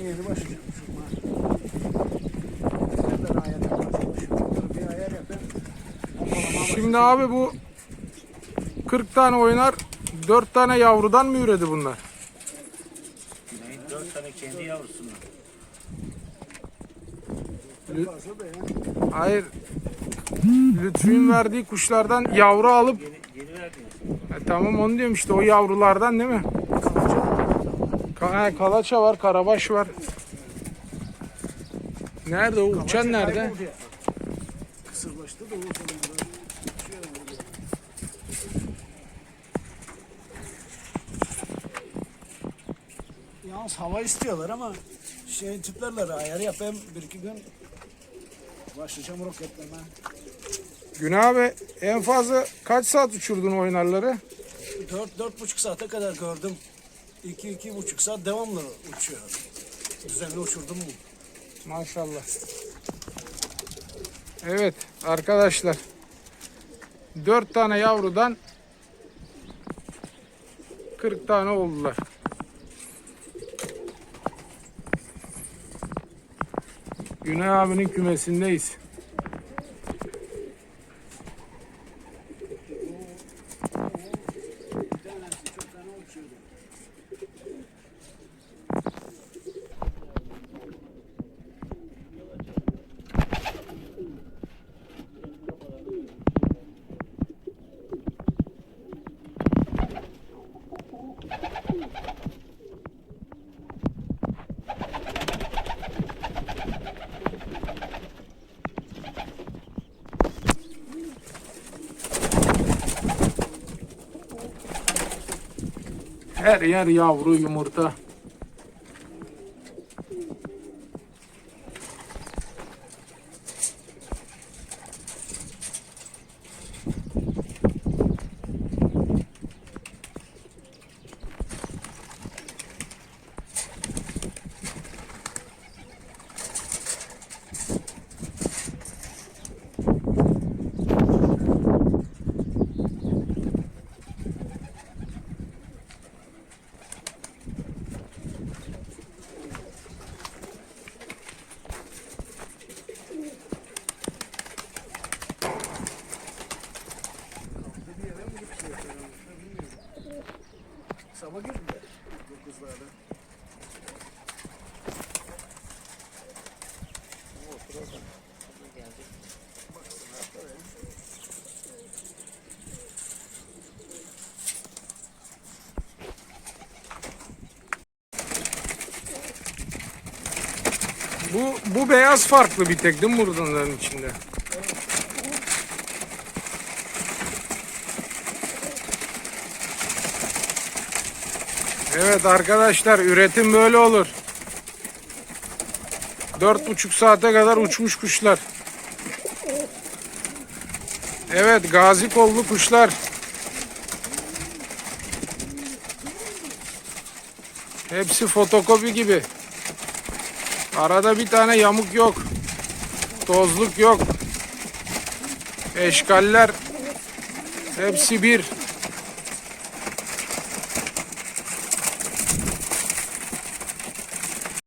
işine yeni. Pompalama Şimdi abi bu 40 tane oynar 4 tane yavrudan mı üredi bunlar? Dört tane kendi yavrusundan. Hayır. Lütfü'nün verdiği kuşlardan yavru alıp Yeni, yeni verdiniz. E, tamam onu diyorum işte o yavrulardan değil mi? Ka- he, kalaça var, karabaş var. Nerede o uçan nerede? Kısırlaştı da o. Yalnız hava istiyorlar ama şey tiplerle ayar yapayım bir iki gün başlayacağım roketleme. Günah abi en fazla kaç saat uçurdun oynarları? Dört, dört buçuk saate kadar gördüm. İki, iki buçuk saat devamlı uçuyor. Düzenli uçurdum mu? Maşallah. Evet arkadaşlar. 4 tane yavrudan 40 tane oldular. Güney abinin kümesindeyiz. Her yer yavru yumurta. Sabah girdiler. Dokuzlarda. Bu bu beyaz farklı bir tek değil mi buradanların içinde? Evet arkadaşlar üretim böyle olur. Dört buçuk saate kadar uçmuş kuşlar. Evet gazi kollu kuşlar. Hepsi fotokopi gibi. Arada bir tane yamuk yok. Tozluk yok. Eşkaller hepsi bir.